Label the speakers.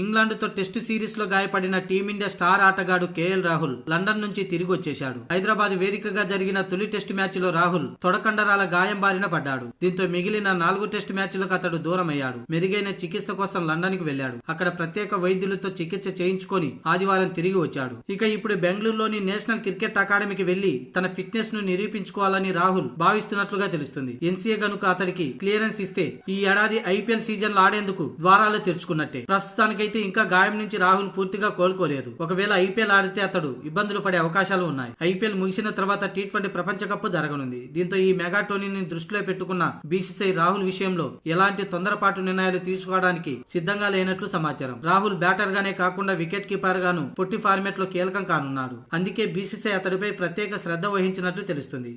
Speaker 1: ఇంగ్లాండ్తో test సిరీస్లో గాయపడిన team India star ఆటగాడు కేఎల్ రాహుల్ లండన్ నుంచి తిరిగి వచ్చేశాడు హైదరాబాద్ వేదికగా జరిగిన తొలి టెస్ట్ మ్యాచ్లో రాహుల్ తొడకండరాల గాయం బారిన పడ్డాడు. దీంతో మిగిలిన నాలుగు టెస్ట్ మ్యాచ్లకు అతడు దూరం అయ్యాడు మెరుగైన చికిత్స కోసం లండన్కు వెళ్ళాడు అక్కడ ప్రత్యేక వైద్యులతో చికిత్స చేయించుకొని ఆదివారం తిరిగి వచ్చాడు. ఇక ఇప్పుడు బెంగళూరులోని నేషనల్ క్రికెట్ అకాడమీకి వెళ్ళి తన ఫిట్నెస్ను నిరూపించుకోవాలని రాహుల్ భావిస్తున్నట్లుగా తెలుస్తుంది. ఎన్సీఏ గనుక అతడికి క్లియరెన్స్ ఇస్తే ఈ ఏడాది ఐపీఎల్ సీజన్లో ఆడేందుకు ద్వారాలు తెరుచుకున్నట్టే. ప్రస్తుతానికి అయితే ఇంకా గాయం నుంచి రాహుల్ పూర్తిగా కోలుకోలేదు. ఒకవేళ ఐపీఎల్ ఆడితే అతడు ఇబ్బందులు పడే అవకాశాలు ఉన్నాయి. ఐపీఎల్ ముగిసిన తర్వాత టీ ట్వంటీ ప్రపంచ కప్ జరగనుంది. దీంతో ఈ మెగా టోర్నీని దృష్టిలో పెట్టుకున్న బీసీసీ రాహుల్ విషయంలో ఎలాంటి తొందరపాటు నిర్ణయాలు తీసుకోవడానికి సిద్ధంగా లేనట్లు సమాచారం. రాహుల్ బ్యాటర్ గానే కాకుండా వికెట్ కీపర్ గాను పొట్టి ఫార్మేట్లో కీలకం కానున్నాడు. అందుకే బీసీసీ అతడిపై ప్రత్యేక శ్రద్ధ వహించినట్లు తెలుస్తుంది.